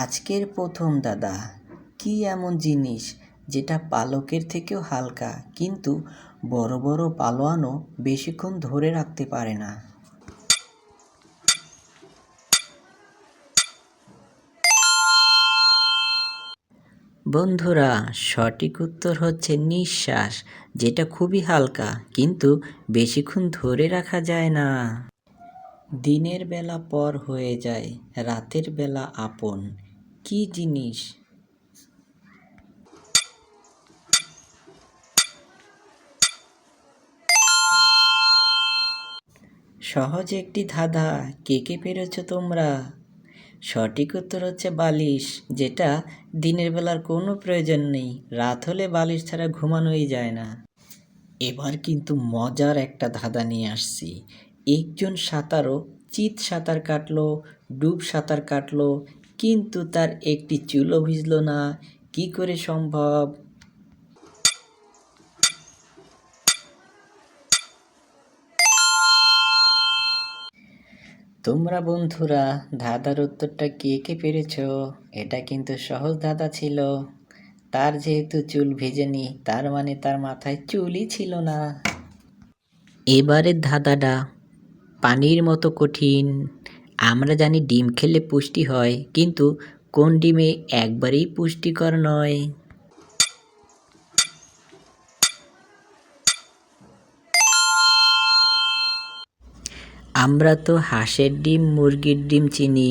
আজকের প্রথম দাদা। কি এমন জিনিস যেটা পালকের থেকেও হালকা, কিন্তু বড় বড় পালোয়ানও বেশিক্ষণ ধরে রাখতে পারে না। বন্ধুরা, সঠিক উত্তর হচ্ছে নিঃশ্বাস, যেটা খুবই হালকা, কিন্তু বেশিক্ষণ ধরে রাখা যায় না। দিনের বেলা পর হয়ে যায়, রাতের বেলা আপন। কি জিনিস? সহজ একটি ধাঁধা, কে কে পেরেছ তোমরা? সঠিক উত্তর হচ্ছে বালিশ, যেটা দিনের বেলার কোনো প্রয়োজন নেই, রাত হলে বালিশ ছাড়া ঘুমানোই যায় না। এবার কিন্তু মজার একটা ধাঁধা নিয়ে আসছি। একজন সাঁতারও চিত সাঁতার কাটলো, ডুব সাঁতার কাটলো, কিন্তু তার একটি চুলও ভিজলো না। কি করে সম্ভব? তোমরা বন্ধুরা, ধাঁধার উত্তরটা কে কে পেরেছ? এটা কিন্তু সহজ ধাঁধা ছিল। তার যেহেতু চুল ভেজেনি, তার মানে তার মাথায় চুলই ছিল না। এবারের ধাঁধাটা পানির মতো কঠিন। আমরা জানি ডিম খেলে পুষ্টি হয়, কিন্তু কোন ডিমে একবারেই পুষ্টিকর নয়? আমরা তো হাঁসের ডিম, মুরগির ডিম চিনি,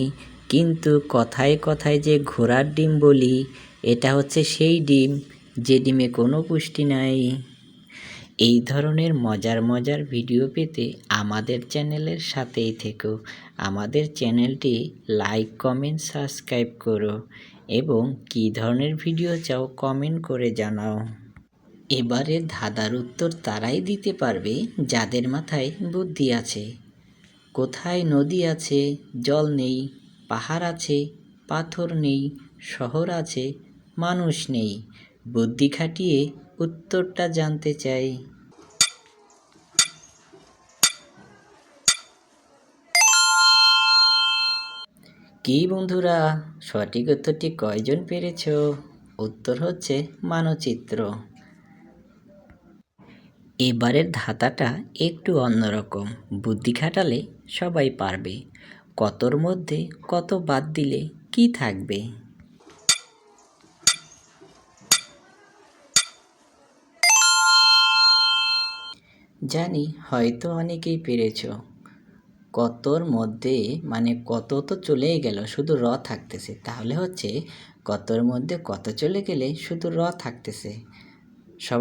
কিন্তু কথায় কথায় যে ঘোড়ার ডিম বলি, এটা হচ্ছে সেই ডিম যে ডিমে কোনো পুষ্টি নাই। এই ধরনের মজার মজার ভিডিও পেতে আমাদের চ্যানেলের সাথেই থেকো। আমাদের চ্যানেলটি লাইক, কমেন্ট, সাবস্ক্রাইব করো এবং কী ধরনের ভিডিও চাও কমেন্ট করে জানাও। এবারে ধাঁধার উত্তর তারাই দিতে পারবে যাদের মাথায় বুদ্ধি আছে। কোথায় নদী আছে, জল নেই, পাহাড় আছে, পাথর নেই, শহর আছে, মানুষ নেই। বুদ্ধি খাটিয়ে উত্তরটা জানতে চাই। কি বন্ধুরা? সঠিক উত্তরটি কয়জন পেরেছ? উত্তর হচ্ছে মানচিত্র। এবারের ধাঁধাটা একটু অন্যরকম। বুদ্ধি খাটালে সবাই পারবে। কতর মধ্যে কত বাদ দিলে কি থাকবে? জানি, হয়তো অনেকেই পেরেছ। কতর মধ্যে মানে কত তো চলেই গেল, শুধু র থাকতেছে। তাহলে হচ্ছে কতর মধ্যে কত চলে গেলে শুধু র থাকতেছে। সবাই